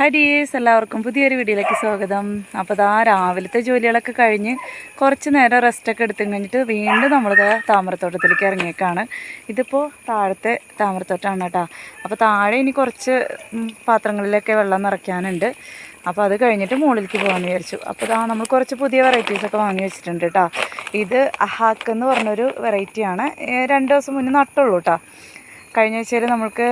ഹരീസ് എല്ലാവർക്കും പുതിയൊരു വീഡിയോയിലേക്ക് സ്വാഗതം. അപ്പോൾ ഇതാ രാവിലത്തെ ജോലികളൊക്കെ കഴിഞ്ഞ് കുറച്ച് നേരം റെസ്റ്റൊക്കെ എടുത്തു കഴിഞ്ഞിട്ട് വീണ്ടും നമ്മൾ താമരത്തോട്ടത്തിലേക്ക് ഇറങ്ങിയേക്കാണ്. ഇതിപ്പോൾ താഴത്തെ താമരത്തോട്ടമാണ് കേട്ടോ. അപ്പോൾ താഴെ ഇനി കുറച്ച് പാത്രങ്ങളിലൊക്കെ വെള്ളം നിറയ്ക്കാനുണ്ട്. അപ്പോൾ അത് കഴിഞ്ഞിട്ട് മുകളിലേക്ക് പോകാമെന്ന് വിചാരിച്ചു. അപ്പോൾ ഇതാ നമ്മൾ കുറച്ച് പുതിയ വെറൈറ്റീസൊക്കെ വാങ്ങി വെച്ചിട്ടുണ്ട് കേട്ടോ. ഇത് അഹാക്ക് എന്ന് പറഞ്ഞൊരു വെറൈറ്റിയാണ് രണ്ട് ദിവസം മുന്നേ നട്ടുള്ളൂ കേട്ടോ. കഴിഞ്ഞ ആഴ്ചയിൽ നമ്മൾക്ക്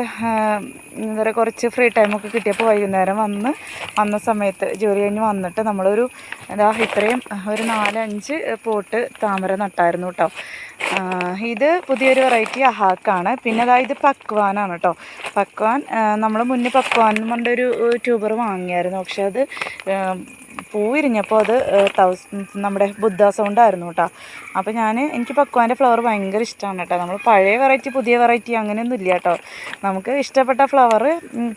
എന്താ പറയുക കുറച്ച് ഫ്രീ ടൈമൊക്കെ കിട്ടിയപ്പോൾ വൈകുന്നേരം വന്ന് വന്ന സമയത്ത് ജോലി കഴിഞ്ഞ് വന്നിട്ട് നമ്മളൊരു എന്താ ഇത്രയും ഒരു നാലഞ്ച് പോട്ട് താമര നട്ടായിരുന്നു കേട്ടോ ഇത് പുതിയൊരു വെറൈറ്റി അഹാക്കാണ്. പിന്നെ അതായത് ഇത് പക്വാനാണ് കേട്ടോ പക്വാൻ നമ്മൾ മുന്നേ പക്വാൻ എന്ന് പറഞ്ഞൊരു ട്യൂബർ വാങ്ങിയായിരുന്നു. പക്ഷെ അത് പൂ വിരിഞ്ഞപ്പോൾ അത് തൗസ് നമ്മുടെ ബുദ്ധ സൗണ്ട് ആയിരുന്നു കേട്ടോ. അപ്പോൾ ഞാൻ എനിക്ക് പക്വാന്റെ ഫ്ലവർ ഭയങ്കര ഇഷ്ടമാണ് കേട്ടോ. നമ്മൾ പഴയ വെറൈറ്റി പുതിയ വെറൈറ്റി അങ്ങനെയൊന്നും ഇല്ല കേട്ടോ. നമുക്ക് ഇഷ്ടപ്പെട്ട ഫ്ലവർ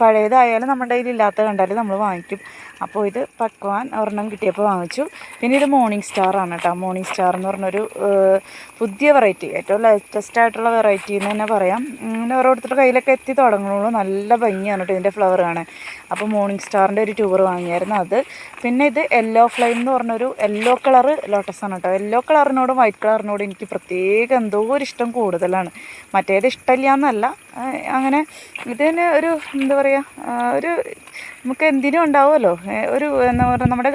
പഴയതായാലും നമ്മുടെ കയ്യിൽ ഇല്ലാത്ത കണ്ടാൽ നമ്മൾ വാങ്ങിക്കും. അപ്പോൾ ഇത് പക്വാൻ ഒരെണ്ണം കിട്ടിയപ്പോൾ വാങ്ങിച്ചു. പിന്നെ ഇത് മോർണിംഗ് സ്റ്റാർ ആണ് കേട്ടോ. മോർണിംഗ് സ്റ്റാർ എന്ന് പറഞ്ഞൊരു പുതിയ വെറൈറ്റി. ഏറ്റവും ലേറ്റസ്റ്റ് ആയിട്ടുള്ള വെറൈറ്റി എന്ന് തന്നെ പറയാം. ഇങ്ങനെ ഓരോരുത്തരുടെ കയ്യിലൊക്കെ എത്തി തുടങ്ങുള്ളൂ നല്ല ഭംഗിയാണ് കേട്ടോ ഇതിന്റെ ഫ്ലവർ കാണാൻ. അപ്പോൾ മോർണിംഗ് സ്റ്റാറിന്റെ ഒരു ട്യൂബർ വാങ്ങിയായിരുന്നു അത്. പിന്നെ ഇത് യെല്ലോ ഫ്ലെയിം എന്ന് പറഞ്ഞൊരു യെല്ലോ കളർ ലോട്ടസ് ആണ് കേട്ടോ. യെല്ലോ കളറിനോടും വൈറ്റ് കളറിനോടും എനിക്ക് പ്രത്യേകം എന്തോ ഒരു ഇഷ്ടം കൂടുതലാണ്. മറ്റേത് ഇഷ്ടമില്ല എന്നല്ല അങ്ങനെ ഇതിന് ഒരു എന്താ പറയുക ഒരു നമുക്ക് എന്തിനും ഉണ്ടാവുമല്ലോ. ഒരു എന്താ പറയുക നമ്മുടെ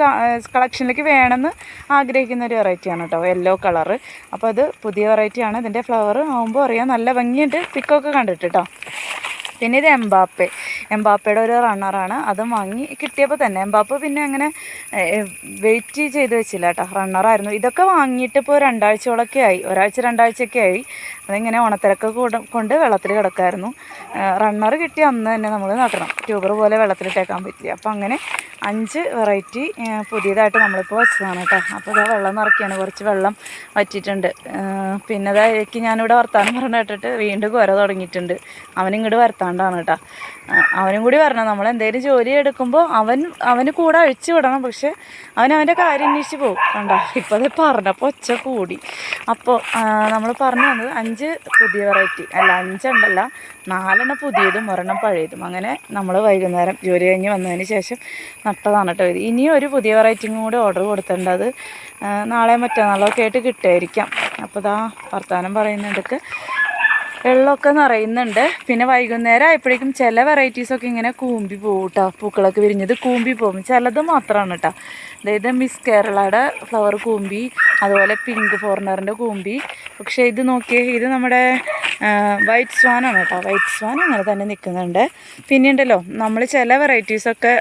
കളക്ഷനിലേക്ക് വേണമെന്ന് ആഗ്രഹിക്കുന്ന ഒരു വെറൈറ്റിയാണ് കേട്ടോ യെല്ലോ കളറ് അപ്പോൾ അത് പുതിയ വെറൈറ്റിയാണ് ഇതിന്റെ ഫ്ലവർ ആകുമ്പോൾ അറിയാം നല്ല ഭംഗിയുണ്ട് പിക്കൊക്കെ കണ്ടിട്ട് കേട്ടോ. പിന്നെ ഇത് എംബാപ്പെ. എംബാപ്പയുടെ ഒരു റണ്ണറാണ് അതും വാങ്ങി കിട്ടിയപ്പോൾ തന്നെ. എംബാപ്പ പിന്നെ അങ്ങനെ വെയിറ്റ് ചെയ്ത് വെച്ചില്ല കേട്ടോ. റണ്ണറായിരുന്നു ഇതൊക്കെ വാങ്ങിയിട്ട് ഇപ്പോൾ രണ്ടാഴ്ചയോളൊക്കെ ആയി. ഒരാഴ്ച രണ്ടാഴ്ചയൊക്കെ ആയി. അതിങ്ങനെ ഉണത്തിരക്ക് കൊണ്ട് വെള്ളത്തിൽ കിടക്കായിരുന്നു. റണ്ണർ കിട്ടിയ അന്ന് തന്നെ നമ്മൾ നടണം. ട്യൂബർ പോലെ വെള്ളത്തിലിട്ടേക്കാൻ പറ്റില്ല. അപ്പോൾ അങ്ങനെ അഞ്ച് വെറൈറ്റി പുതിയതായിട്ട് നമ്മളിപ്പോൾ വെച്ചതാണ് കേട്ടോ അപ്പോൾ ഇതാ വെള്ളം നിറയ്ക്കുകയാണ് കുറച്ച് വെള്ളം വറ്റിയിട്ടുണ്ട്. പിന്നെ ഇതായിരിക്കും ഞാനിവിടെ വർത്താനം പറഞ്ഞു കേട്ടിട്ട് വീണ്ടും കുര തുടങ്ങിയിട്ടുണ്ട്. അവനിങ്ങോട്ട് വരുത്താണ്ടാണ് കേട്ടോ അവനും കൂടി വരണം. നമ്മൾ എന്തെങ്കിലും ജോലി എടുക്കുമ്പോൾ അവൻ അവന് കൂടെ അഴിച്ചു വിടണം. പക്ഷെ അവൻ അവന്റെ കാര്യം അന്വേഷിച്ച് പോകും. കണ്ടോ? ഇപ്പോൾ അത് പറഞ്ഞപ്പോൾ ഒച്ച കൂടി. അപ്പോൾ നമ്മൾ പറഞ്ഞു വന്നത് അഞ്ച് പുതിയ വെറൈറ്റി അല്ല അഞ്ചുണ്ടല്ല നാലെണ്ണം പുതിയതും ഒരെണ്ണം പഴയതും. അങ്ങനെ നമ്മൾ വൈകുന്നേരം ജോലി കഴിഞ്ഞ് വന്നതിന് ശേഷം നട്ടതാണ് കേട്ടോ ഇത്. ഇനിയും ഒരു പുതിയ വെറൈറ്റിയും കൂടി ഓർഡർ കൊടുത്തിട്ടുണ്ട്. അത് നാളെ മറ്റന്നാളോ ഒക്കെ ആയിട്ട് കിട്ടുമായിരിക്കാം. അപ്പോൾ ഇതാ വർത്തമാനം പറയുന്നിടക്ക് വെള്ളമൊക്കെ നിറയുന്നുണ്ട്. പിന്നെ വൈകുന്നേരം ആയപ്പോഴേക്കും ചില വെറൈറ്റീസൊക്കെ ഇങ്ങനെ കൂമ്പി പോകും കേട്ടോ പൂക്കളൊക്കെ വിരിഞ്ഞത് കൂമ്പി പോകും. ചിലത് മാത്രമാണ് കേട്ടോ അതായത് മിസ് കേരളയുടെ ഫ്ലവർ കൂമ്പി അതുപോലെ പിങ്ക് ഫോറിനറിന്റെ കൂമ്പി. പക്ഷേ ഇത് നോക്കിയേ ഇത് നമ്മുടെ വൈറ്റ് സ്വാനാണ് കേട്ടോ വൈറ്റ് സ്വാൻ അങ്ങനെ തന്നെ നിൽക്കുന്നുണ്ട്. പിന്നെ ഉണ്ടല്ലോ നമ്മൾ ചില വെറൈറ്റീസൊക്കെ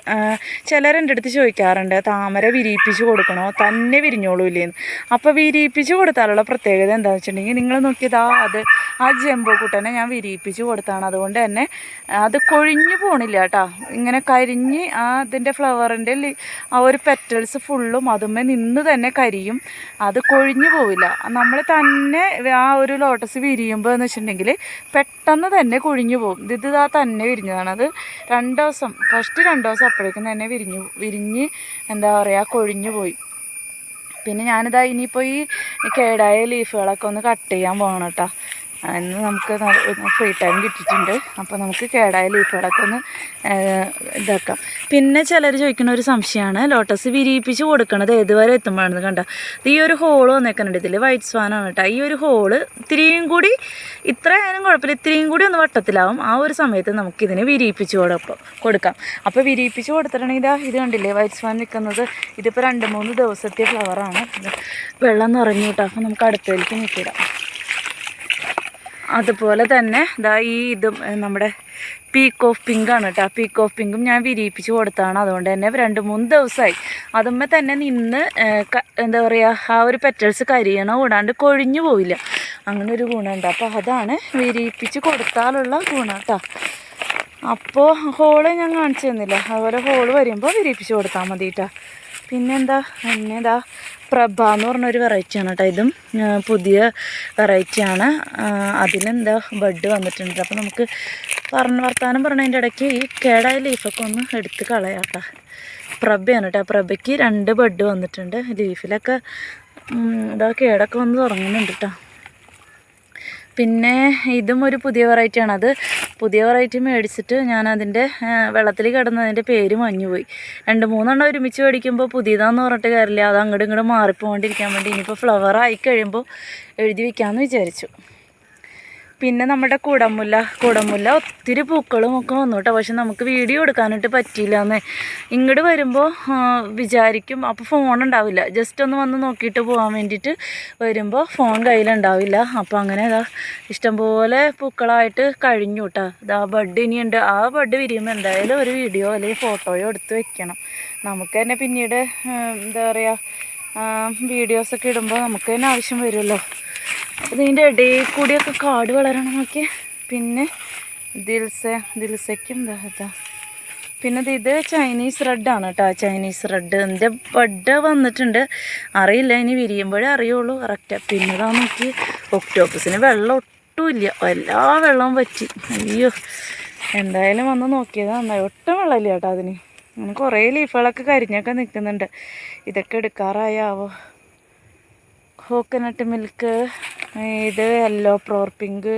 ചിലരെന്റെ അടുത്ത് ചോദിക്കാറുണ്ട് താമര വിരിയിപ്പിച്ച് കൊടുക്കണോ? തന്നെ വിരിഞ്ഞോളൂ ഇല്ലേന്ന് അപ്പോൾ വിരിയിപ്പിച്ച് കൊടുത്താലുള്ള പ്രത്യേകത എന്താണെന്ന് വെച്ചിട്ടുണ്ടെങ്കിൽ നിങ്ങൾ നോക്കിയതാ അത് ആ ജംബോ കുട്ടനെ ഞാൻ വിരിയിപ്പിച്ച് കൊടുത്താണ്. അതുകൊണ്ട് തന്നെ അത് കൊഴിഞ്ഞു പോണില്ല കേട്ടോ. ഇങ്ങനെ കരിഞ്ഞ് ആ അതിന്റെ ഫ്ലവറിന്റെ ആ ഒരു പെറ്റൽസ് ഫുള്ളും അതുമ്മേ നിന്ന് തന്നെ കരിയും. അത് കൊഴിഞ്ഞു പോവില്ല. നമ്മൾ തന്നെ ആ ഒരു ലോട്ടസ് വിരിയുമ്പോൾ എന്ന് വെച്ചിട്ടുണ്ടെങ്കിൽ പെട്ടെന്ന് തന്നെ കൊഴിഞ്ഞു പോകും ഇത് ഇതാ തന്നെ വിരിഞ്ഞതാണ്. അത് രണ്ട് ദിവസം ഫസ്റ്റ് രണ്ട് ദിവസം അപ്പോഴേക്കും തന്നെ വിരിഞ്ഞു വിരിഞ്ഞ് എന്താ പറയുക കൊഴിഞ്ഞു പോയി. പിന്നെ ഞാനിതാ ഇനിയിപ്പോൾ ഈ കേടായ ലീഫുകളൊക്കെ ഒന്ന് കട്ട് ചെയ്യാൻ പോകണം കേട്ടോ. ഇന്ന് നമുക്ക് ഫ്രീ ടൈം കിട്ടിയിട്ടുണ്ട്. അപ്പോൾ നമുക്ക് കേടായ ലീഫുകളൊക്കെ ഒന്ന് ഇതാക്കാം. പിന്നെ ചിലർ ചോദിക്കുന്ന ഒരു സംശയമാണ്. ലോട്ടസ് വിരിയിപ്പിച്ച് കൊടുക്കണത് ഏതുവരെ എത്തുമ്പോഴാണെന്ന് കണ്ട? ഈ ഒരു ഹോൾ വന്നേക്കുന്നുണ്ട്. ഇതിൽ വൈറ്റ് സ്വാനാണ് കേട്ടോ. ഈ ഒരു ഹോൾ ഇത്രയും കൂടി ഇത്ര കുഴപ്പമില്ല. ഇത്രയും കൂടി ഒന്ന് വട്ടത്തിലാവും. ആ ഒരു സമയത്ത് നമുക്കിതിനെ വിരിയിപ്പിച്ച് കൊടുക്കാം കൊടുക്കാം. അപ്പോൾ വിരിയിപ്പിച്ച് കൊടുത്തിട്ടുണ്ടെങ്കിൽ ഇതാ ഇത് കണ്ടില്ലേ? വൈറ്റ് സ്വാൻ നിൽക്കുന്നത്. ഇതിപ്പോൾ രണ്ട് മൂന്ന് ദിവസത്തെ ഫ്ലവറാണ് വെള്ളം നിറഞ്ഞു കേട്ടോ. അപ്പോൾ നമുക്ക് അടുത്തേക്ക് നിൽക്കിടാം അതുപോലെ തന്നെ ഇതാ ഈ ഇതും നമ്മുടെ പീക്ക് ഓഫ് പിങ്കാണ് കേട്ടോ. പീക്ക് ഓഫ് പിങ്കും ഞാൻ വിരിയിപ്പിച്ച് കൊടുത്താണ്. അതുകൊണ്ട് തന്നെ രണ്ട് മൂന്ന് ദിവസമായി അതുമ്മേ തന്നെ നിന്ന് എന്താ പറയുക ആ ഒരു പെറ്റൽസ് കരിയണ കൂടാണ്ട് കൊഴിഞ്ഞു പോവില്ല. അങ്ങനെ ഒരു ഗുണമുണ്ട്. അപ്പോൾ അതാണ് വിരിയിപ്പിച്ച് കൊടുത്താലുള്ള ഗുണം കേട്ടോ. അപ്പോൾ ഹോൾ ഞാൻ കാണിച്ചു തന്നില്ല. അതുപോലെ ഹോൾ വരുമ്പോൾ വിരിയിപ്പിച്ച് കൊടുത്താൽ മതി കേട്ടോ. പിന്നെന്താ? പിന്നെന്താ? പ്രഭ എന്ന് പറഞ്ഞൊരു വെറൈറ്റിയാണ് കേട്ടോ ഇതും. പുതിയ വെറൈറ്റിയാണ് അതിലെന്താ ബഡ് വന്നിട്ടുണ്ട്. അപ്പോൾ നമുക്ക് പറഞ്ഞ വർത്താനം പറഞ്ഞതിന്റെ ഇടയ്ക്ക് ഈ കേടായ ലീഫൊക്കെ ഒന്ന് എടുത്ത് കളയാം കേട്ടോ. പ്രഭയാണ് കേട്ടോ. പ്രഭയ്ക്ക് രണ്ട് ബഡ് വന്നിട്ടുണ്ട്. ലീഫിലൊക്കെ ഇതാ കേടൊക്കെ വന്ന് തുടങ്ങുന്നുണ്ട് കേട്ടോ. പിന്നെ ഇതും ഒരു പുതിയ വെറൈറ്റിയാണ് അത് പുതിയ വെറൈറ്റി മേടിച്ചിട്ട് ഞാൻ അതിന്റെ വെള്ളത്തിൽ കിടന്നതിന്റെ പേര് മഞ്ഞുപോയി. രണ്ട് മൂന്നെണ്ണം ഒരുമിച്ച് മേടിക്കുമ്പോൾ പുതിയതാന്ന് പറഞ്ഞിട്ട് കാര്യമില്ല. അത് അങ്ങോട്ടും ഇങ്ങോട്ടും മാറിപ്പോണ്ടിരിക്കാൻ വേണ്ടി ഇനിയിപ്പോൾ ഫ്ലവർ ആയി കഴിയുമ്പോൾ എഴുതി വയ്ക്കാമെന്ന് വിചാരിച്ചു. പിന്നെ നമ്മുടെ കുടമുല്ല കുടമുല്ല ഒത്തിരി പൂക്കളും ഒക്കെ വന്നു കേട്ടോ പക്ഷെ നമുക്ക് വീഡിയോ എടുക്കാനായിട്ട് പറ്റിയില്ല എന്ന് ഇങ്ങോട്ട് വരുമ്പോൾ വിചാരിക്കും അപ്പോൾ ഫോൺ ഉണ്ടാവില്ല. ജസ്റ്റ് ഒന്ന് വന്ന് നോക്കിയിട്ട് പോകാൻ വേണ്ടിയിട്ട് വരുമ്പോൾ ഫോൺ കയ്യിലുണ്ടാവില്ല. അപ്പോൾ അങ്ങനെ ഇതാ ഇഷ്ടംപോലെ പൂക്കളായിട്ട് കഴിഞ്ഞു കേട്ടോ ഇതാ ബഡ് ഇനിയുണ്ട്. ആ ബഡ് വിരിയുമ്പോൾ എന്തായാലും ഒരു വീഡിയോ അല്ലെങ്കിൽ ഫോട്ടോയോ എടുത്ത് വെക്കണം. നമുക്ക് തന്നെ പിന്നീട് എന്താ പറയുക വീഡിയോസൊക്കെ ഇടുമ്പോൾ നമുക്ക് തന്നെ ആവശ്യം വരുമല്ലോ. ഇതിന്റെ ഇടയിൽ കൂടിയൊക്കെ കാട് വളരണം നോക്കി പിന്നെ ദിൽസ ദിൽസയ്ക്കും ദഹത പിന്നെ ഇത് ചൈനീസ് റെഡാണ് കേട്ടോ ചൈനീസ് റെഡ് എന്റെ ബഡ് വന്നിട്ടുണ്ട്. അറിയില്ല ഇനി വിരിയുമ്പോഴേ അറിയുള്ളൂ കറക്റ്റ് പിന്നെ ഇതാ നോക്കി ഒക്ടോപ്പസിന് വെള്ളം ഒട്ടുമില്ല എല്ലാ വെള്ളവും പറ്റി അയ്യോ എന്തായാലും വന്ന് നോക്കിയത് നന്നായി. ഒട്ടും വെള്ളമില്ല കേട്ടോ അതിന്. അങ്ങനെ കുറേ ലീഫുകളൊക്കെ കരിഞ്ഞൊക്കെ നിൽക്കുന്നുണ്ട്. ഇതൊക്കെ എടുക്കാറായാവോ? കോക്കനട്ട് മിൽക്ക് ഇത് യെല്ലോ പ്രോർ പിങ്ക്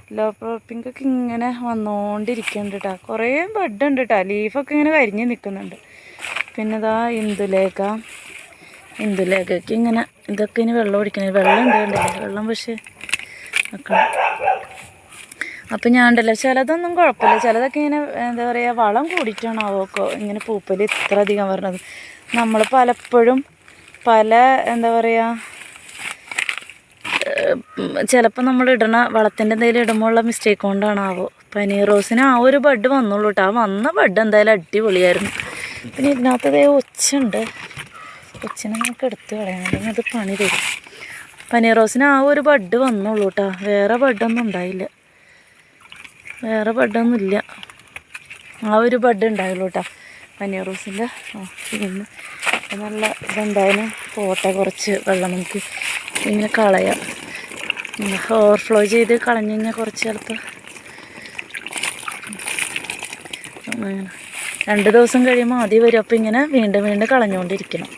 യെല്ലോ പ്രോർ പിങ്കൊക്കെ ഇങ്ങനെ വന്നുകൊണ്ടിരിക്കുന്നുണ്ട് കേട്ടോ കുറേ ബഡ് ഉണ്ട് കേട്ടോ ലീഫൊക്കെ ഇങ്ങനെ കരിഞ്ഞ് നിൽക്കുന്നുണ്ട് പിന്നെ ഇതാ ഇന്ദുലേഖ. ഇന്ദുലേഖയ്ക്ക് ഇങ്ങനെ ഇതൊക്കെ ഇനി വെള്ളം ഒഴിക്കണേ. വെള്ളം ഉണ്ട് വെള്ളം പക്ഷേ വെക്കണം. അപ്പം ഞാൻ ഉണ്ടല്ലോ ചിലതൊന്നും കുഴപ്പമില്ല. ചിലതൊക്കെ ഇങ്ങനെ എന്താ പറയുക വളം കൂടിയിട്ടാണ് അവക്കോ ഇങ്ങനെ പൂപ്പൽ ഇത്ര അധികം വരണത്. നമ്മൾ പലപ്പോഴും പല എന്താ പറയുക ചിലപ്പോൾ നമ്മൾ ഇടണ വളത്തിന്റെ എന്തെങ്കിലും ഇടുമ്പോൾ ഉള്ള മിസ്റ്റേക്ക് കൊണ്ടാണാവോ പനീർ റോസിന് ആ ഒരു ബഡ് വന്നുള്ളൂ കേട്ടോ ആ വന്ന ബഡ് എന്തായാലും അടിപൊളിയായിരുന്നു. പിന്നെ ഇതിനകത്ത് ദേ ഒച്ചുണ്ട്. ഒച്ചിനെ നമുക്ക് എടുത്ത് കളയാം. അല്ലെങ്കിൽ അത് പണി തരും. പനീർ റോസിന് ആ ഒരു ബഡ് വന്നുള്ളൂ കേട്ടോ വേറെ ബഡൊന്നും ഉണ്ടായില്ല. വേറെ ബഡൊന്നുമില്ല ആ ഒരു ബഡ് ഉണ്ടായുള്ളൂ കേട്ടോ പനീർ റോസിന്റെ നല്ല ഇതെന്തായാലും പോട്ടെ കുറച്ച് വെള്ളം നമുക്ക് ഇങ്ങനെ കളയാം. ഓവർഫ്ലോ ചെയ്ത് കളഞ്ഞു കഴിഞ്ഞാൽ കുറച്ച് ചിലപ്പോൾ രണ്ട് ദിവസം കഴിയുമ്പോൾ ആദ്യം വരും. അപ്പോൾ ഇങ്ങനെ വീണ്ടും വീണ്ടും കളഞ്ഞുകൊണ്ടിരിക്കണം.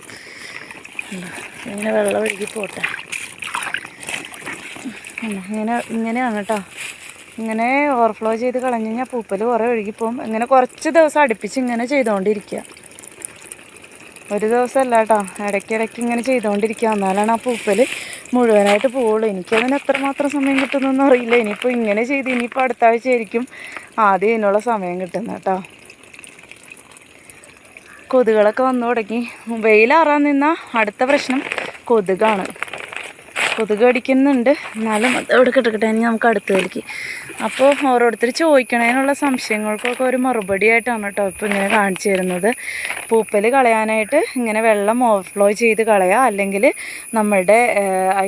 ഇങ്ങനെ വെള്ളം ഒഴുകി പോട്ടെ. ഇങ്ങനെ ഇങ്ങനെയാണ് കേട്ടോ. ഇങ്ങനെ ഓവർഫ്ലോ ചെയ്ത് കളഞ്ഞു കഴിഞ്ഞാൽ പൂപ്പൽ കുറേ ഒഴുകിപ്പോവും ഇങ്ങനെ കുറച്ച് ദിവസം അടുപ്പിച്ച് ഇങ്ങനെ ചെയ്തുകൊണ്ടിരിക്കുക ഒരു ദിവസമല്ല കേട്ടോ. ഇടയ്ക്കിടയ്ക്ക് ഇങ്ങനെ ചെയ്തുകൊണ്ടിരിക്കുക എന്നാലാണ് ആ പൂപ്പൽ മുഴുവനായിട്ട് പോവുള്ളൂ. എനിക്കതിന് എത്രമാത്രം സമയം കിട്ടുന്നൊന്നും അറിയില്ല. ഇനിയിപ്പോൾ ഇങ്ങനെ ചെയ്ത് ഇനിയിപ്പോൾ അടുത്ത ആഴ്ച ആയിരിക്കും ആദ്യം ഇതിനുള്ള സമയം കിട്ടുന്നത് കേട്ടോ. കൊതുകളൊക്കെ വന്നു തുടങ്ങി. വെയിലാറാൻ നിന്ന അടുത്ത പ്രശ്നം കൊതുകാണ്. കൊതുക് കടിക്കുന്നുണ്ട്. എന്നാലും അവിടെ ഇനി നമുക്ക് അടുത്തതിലേക്ക് അപ്പോൾ ഓരോരുത്തർ ചോദിക്കണതിനുള്ള സംശയങ്ങൾക്കൊക്കെ ഒരു മറുപടി ആയിട്ടാണ് കേട്ടോ ഇപ്പോൾ ഇങ്ങനെ കാണിച്ചു തരുന്നത്. പൂപ്പൽ കളയാനായിട്ട് ഇങ്ങനെ വെള്ളം ഓവർഫ്ലോ ചെയ്ത് കളയുക അല്ലെങ്കിൽ നമ്മളുടെ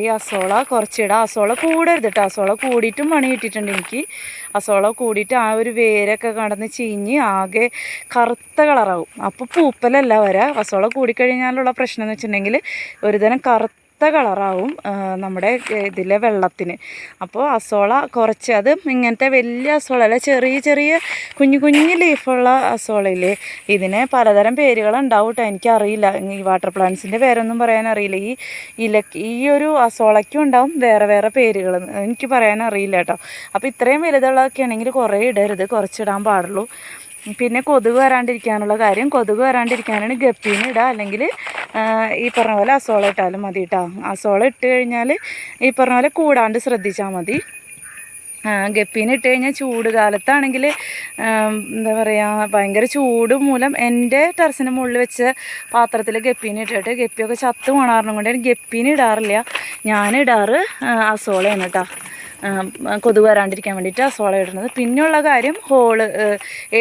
ഈ അസോള കുറച്ചിടുക അസോള കൂടരുത് കേട്ടോ. അസോള കൂടിയിട്ടും പണി കിട്ടിയിട്ടുണ്ട് എനിക്ക്. അസോള കൂടിയിട്ട് ആ ഒരു വേരൊക്കെ കടന്ന് ചീഞ്ഞ് ആകെ കറുത്ത കളറാവും. അപ്പോൾ പൂപ്പലല്ല വരാ. അസോള കൂടിക്കഴിഞ്ഞാലുള്ള പ്രശ്നം എന്ന് വെച്ചിട്ടുണ്ടെങ്കിൽ ഒരുതരം കറുത്ത കളറാവും നമ്മുടെ ഇതിലെ വെള്ളത്തിന്. അപ്പോൾ അസോള കുറച്ച് അത് ഇങ്ങനത്തെ വലിയ അസോള അല്ല ചെറിയ ചെറിയ കുഞ്ഞു കുഞ്ഞു ലീഫുള്ള അസോളയില്ലേ ഇതിന് പലതരം പേരുകളുണ്ടാവും കേട്ടോ എനിക്കറിയില്ല ഈ വാട്ടർ പ്ലാന്റ്സിന്റെ പേരൊന്നും പറയാനറിയില്ല. ഈ ഇല ഈ ഒരു അസോളയ്ക്കും ഉണ്ടാവും വേറെ വേറെ പേരുകൾ എനിക്ക് പറയാനറിയില്ല കേട്ടോ അപ്പോൾ ഇത്രയും വലുതുള്ളതൊക്കെ ആണെങ്കിൽ കുറേ ഇടരുത് കുറച്ചിടാൻ പാടുള്ളൂ. പിന്നെ കൊതുക് വരാണ്ടിരിക്കാനുള്ള കാര്യം കൊതുക് വരാണ്ടിരിക്കാനാണ് ഗപ്പീന് ഇടുക അല്ലെങ്കിൽ ഈ പറഞ്ഞ പോലെ അസോള ഇട്ടാലും മതി കേട്ടോ അസോള ഇട്ട് കഴിഞ്ഞാൽ ഈ പറഞ്ഞ പോലെ കൂടാണ്ട് ശ്രദ്ധിച്ചാൽ മതി. ഗപ്പീന് ഇട്ട് കഴിഞ്ഞാൽ ചൂട് കാലത്താണെങ്കിൽ എന്താ പറയുക ഭയങ്കര ചൂട് മൂലം എന്റെ ടെറസിന് മുകളിൽ വെച്ച പാത്രത്തിൽ ഗപ്പീന് ഇട്ടിട്ട് ഗപ്പിയൊക്കെ ചത്ത് പോണാറിനും കൊണ്ട് ഗപ്പീന് ഇടാറില്ല. ഞാൻ ഇടാറ് അസോളയാണ് കേട്ടോ കൊതുക് വരാണ്ടിരിക്കാൻ വേണ്ടിയിട്ട് സോള ഇടുന്നത്. പിന്നെയുള്ള കാര്യം ഹോൾ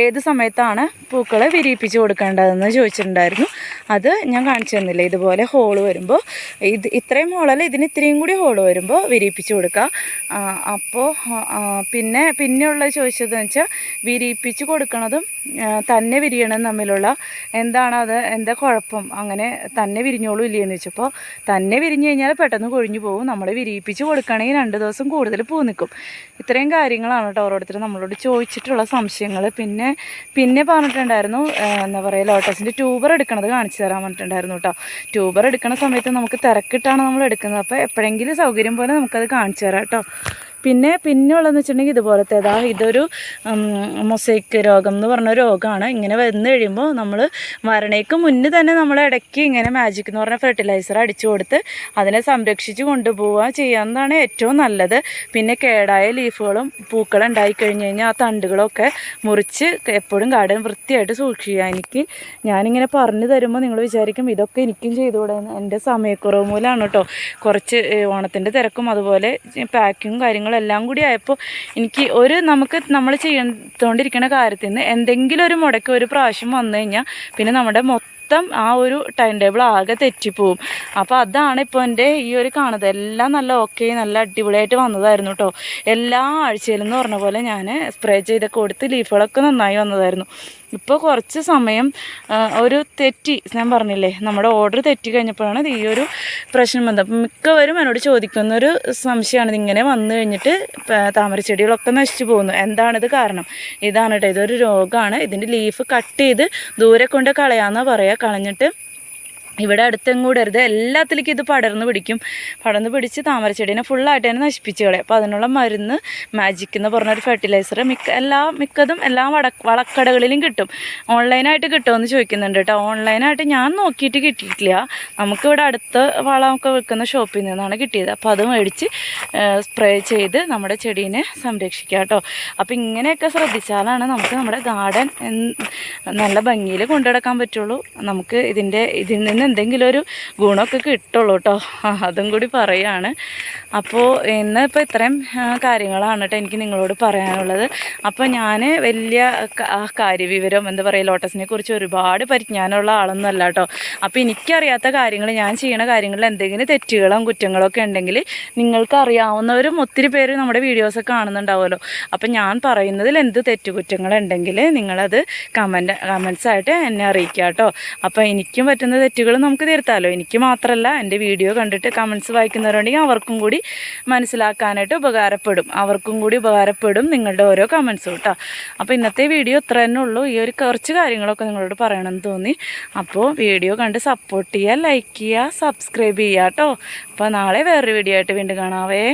ഏത് സമയത്താണ് പൂക്കളെ വിരിയിപ്പിച്ച് കൊടുക്കേണ്ടതെന്ന് ചോദിച്ചിട്ടുണ്ടായിരുന്നു. അത് ഞാൻ കാണിച്ചു തന്നില്ല? ഇതുപോലെ ഹോൾ വരുമ്പോൾ ഇത് ഇത്രയും ഹോളല്ല ഇതിന് ഇത്രയും കൂടി ഹോൾ വരുമ്പോൾ വിരിയിപ്പിച്ച് കൊടുക്കുക അപ്പോൾ പിന്നെ പിന്നെയുള്ളത് ചോദിച്ചതെന്ന് വെച്ചാൽ വിരിയിപ്പിച്ച് കൊടുക്കണതും തന്നെ വിരിയണം തമ്മിലുള്ള എന്താണ് അത്? എന്താ കുഴപ്പം? അങ്ങനെ തന്നെ വിരിഞ്ഞോളൂ ഇല്ലയെന്ന് വെച്ചപ്പോൾ തന്നെ വിരിഞ്ഞു കഴിഞ്ഞാൽ പെട്ടെന്ന് കൊഴിഞ്ഞു പോകും. നമ്മൾ വിരിയിപ്പിച്ച് കൊടുക്കുകയാണെങ്കിൽ രണ്ട് ദിവസം കൂടുതൽ പൂ നിൽക്കും ഇത്രയും കാര്യങ്ങളാണ് കേട്ടോ ഓരോരുത്തർ നമ്മളോട് ചോദിച്ചിട്ടുള്ള സംശയങ്ങൾ പിന്നെ പിന്നെ പറഞ്ഞിട്ടുണ്ടായിരുന്നു എന്താ പറയുക ലോട്ടസിന്റെ ട്യൂബർ എടുക്കണത് കാണിച്ചു തരാൻ പറഞ്ഞിട്ടുണ്ടായിരുന്നു കേട്ടോ. ട്യൂബർ എടുക്കുന്ന സമയത്ത് നമുക്ക് തിരക്കിട്ടാണ് നമ്മൾ എടുക്കുന്നത്. അപ്പോൾ എപ്പോഴെങ്കിലും സൗകര്യം പോലെ നമുക്കത് കാണിച്ചു തരാം കേട്ടോ. പിന്നെ പിന്നെ ഉള്ളതെന്ന് വെച്ചിട്ടുണ്ടെങ്കിൽ ഇതുപോലത്തേതാ ഇതൊരു മൊസൈക്ക് രോഗം എന്ന് പറഞ്ഞ രോഗമാണ്. ഇങ്ങനെ വന്നു കഴിയുമ്പോൾ നമ്മൾ മരണയ്ക്ക് മുന്നേ തന്നെ നമ്മൾ ഇടയ്ക്ക് ഇങ്ങനെ മാജിക് എന്ന് പറഞ്ഞ ഫെർട്ടിലൈസർ അടിച്ചു കൊടുത്ത് അതിനെ സംരക്ഷിച്ച് കൊണ്ടുപോവുക ചെയ്യാവുന്നതാണ് ഏറ്റവും നല്ലത്. പിന്നെ കേടായ ലീഫുകളും പൂക്കളും ഉണ്ടായി കഴിഞ്ഞ് കഴിഞ്ഞാൽ ആ തണ്ടുകളൊക്കെ മുറിച്ച് എപ്പോഴും ഗാർഡൻ വൃത്തിയായിട്ട് സൂക്ഷിക്കുക. എനിക്ക് ഞാനിങ്ങനെ പറഞ്ഞു തരുമ്പോൾ നിങ്ങൾ വിചാരിക്കും ഇതൊക്കെ എനിക്കും ചെയ്തുകൂടെ. എന്റെ സമയക്കുറവ് മൂലമാണ് കേട്ടോ. കുറച്ച് ഓണത്തിന്റെ തിരക്കും അതുപോലെ പാക്കിങ്ങും കാര്യങ്ങളും എല്ലാം കൂടി ആയപ്പോൾ എനിക്ക് ഒരു നമുക്ക് നമ്മൾ ചെയ്തുകൊണ്ടിരിക്കുന്ന കാര്യത്തിൽ നിന്ന് എന്തെങ്കിലും ഒരു മുടക്ക് ഒരു പ്രാവശ്യം വന്നു കഴിഞ്ഞാൽ പിന്നെ നമ്മുടെ മൊത്തം ആ ഒരു ടൈം ടേബിൾ ആകെ തെറ്റിപ്പോവും. അപ്പോൾ അതാണ് ഇപ്പോൾ എന്റെ ഈ ഒരു കാണുന്നത്. എല്ലാം നല്ല ഓക്കെ നല്ല അടിപൊളിയായിട്ട് വന്നതായിരുന്നു കേട്ടോ എല്ലാ ആഴ്ചയിലും എന്ന് പറഞ്ഞ പോലെ ഞാൻ സ്പ്രേ ചെയ്തൊക്കെ കൊടുത്ത് ലീഫുകളൊക്കെ നന്നായി വന്നതായിരുന്നു. ഇപ്പോൾ കുറച്ച് സമയം ഒരു തെറ്റി ഞാൻ പറഞ്ഞില്ലേ നമ്മുടെ ഓർഡർ തെറ്റി കഴിഞ്ഞപ്പോഴാണ് ഈ ഒരു പ്രശ്നം വന്നത്. അപ്പം മിക്കവരും എന്നോട് ചോദിക്കുന്നൊരു സംശയമാണ്. ഇങ്ങനെ വന്നു കഴിഞ്ഞിട്ട് താമരച്ചെടികളൊക്കെ നശിച്ചു പോകുന്നു. എന്താണിത് കാരണം? ഇതാണ് കേട്ടോ ഇതൊരു രോഗമാണ്. ഇതിന്റെ ലീഫ് കട്ട് ചെയ്ത് ദൂരെ കൊണ്ട് കളയാമെന്നാണ് പറയുക കളഞ്ഞിട്ട് ഇവിടെ അടുത്തെങ്ങും കൂടരുത്. എല്ലാത്തിലേക്കും ഇത് പടർന്ന് പിടിക്കും. പടർന്ന് പിടിച്ച് താമരച്ചെടീനെ ഫുള്ളായിട്ട് തന്നെ നശിപ്പിച്ച് കളയും. അപ്പോൾ അതിനുള്ള മരുന്ന് മാജിക് എന്ന് പറഞ്ഞൊരു ഫെർട്ടിലൈസർ മിക്ക എല്ലാ മിക്കതും എല്ലാ വട വളക്കടകളിലും കിട്ടും. ഓൺലൈനായിട്ട് കിട്ടുമെന്ന് ചോദിക്കുന്നുണ്ട് കേട്ടോ. ഓൺലൈനായിട്ട് ഞാൻ നോക്കിയിട്ട് കിട്ടിയിട്ടില്ല. നമുക്കിവിടെ അടുത്ത് വളമൊക്കെ വിൽക്കുന്ന ഷോപ്പിൽ നിന്നാണ് കിട്ടിയത്. അപ്പോൾ അത് മേടിച്ച് സ്പ്രേ ചെയ്ത് നമ്മുടെ ചെടീനെ സംരക്ഷിക്കുക കേട്ടോ. അപ്പോൾ ഇങ്ങനെയൊക്കെ ശ്രദ്ധിച്ചാലാണ് നമുക്ക് നമ്മുടെ ഗാർഡൻ നല്ല ഭംഗിയിൽ കൊണ്ടുനടക്കാൻ പറ്റുള്ളൂ. നമുക്ക് ഇതിന്റെ ഇതിൽ നിന്ന് എന്തെങ്കിലും ഒരു ഗുണമൊക്കെ കിട്ടുള്ളൂ കേട്ടോ അതും കൂടി പറയുകയാണ് അപ്പോൾ ഇന്ന് ഇപ്പോൾ ഇത്രയും കാര്യങ്ങളാണ് കേട്ടോ എനിക്ക് നിങ്ങളോട് പറയാനുള്ളത്. അപ്പോൾ ഞാൻ വലിയ കാര്യവിവരം എന്താ പറയുക ലോട്ടസിനെ കുറിച്ച് ഒരുപാട് പരിജ്ഞാനമുള്ള ആളൊന്നുമല്ല കേട്ടോ അപ്പോൾ എനിക്കറിയാത്ത കാര്യങ്ങൾ ഞാൻ ചെയ്യുന്ന കാര്യങ്ങളിൽ എന്തെങ്കിലും തെറ്റുകളും കുറ്റങ്ങളും ഒക്കെ ഉണ്ടെങ്കിൽ നിങ്ങൾക്ക് അറിയാവുന്നവരും ഒത്തിരി പേര് നമ്മുടെ വീഡിയോസ് കാണുന്നുണ്ടാവുമല്ലോ. അപ്പോൾ ഞാൻ പറയുന്നതിൽ എന്ത് തെറ്റുകുറ്റങ്ങളുണ്ടെങ്കിൽ നിങ്ങളത് കമന്റ് കമൻസ് ആയിട്ട് എന്നെ അറിയിക്കുക കേട്ടോ അപ്പോൾ എനിക്കും പറ്റുന്ന തെറ്റുകൾ നമുക്ക് തീർത്താലോ? എനിക്ക് മാത്രമല്ല എന്റെ വീഡിയോ കണ്ടിട്ട് കമൻസ് വായിക്കുന്നവരുണ്ടെങ്കിൽ അവർക്കും കൂടി മനസ്സിലാക്കാനായിട്ട് ഉപകാരപ്പെടും. അവർക്കും കൂടി ഉപകാരപ്പെടും നിങ്ങളുടെ ഓരോ കമൻസും കേട്ടോ അപ്പോൾ ഇന്നത്തെ വീഡിയോ ഇത്ര തന്നെ ഉള്ളൂ. ഈ ഒരു കുറച്ച് കാര്യങ്ങളൊക്കെ നിങ്ങളോട് പറയണമെന്ന് തോന്നി. അപ്പോൾ വീഡിയോ കണ്ട് സപ്പോർട്ട് ചെയ്യുക ലൈക്ക് ചെയ്യുക സബ്സ്ക്രൈബ് ചെയ്യുക കേട്ടോ അപ്പോൾ നാളെ വേറൊരു വീഡിയോ ആയിട്ട് വീണ്ടും കാണാവേ.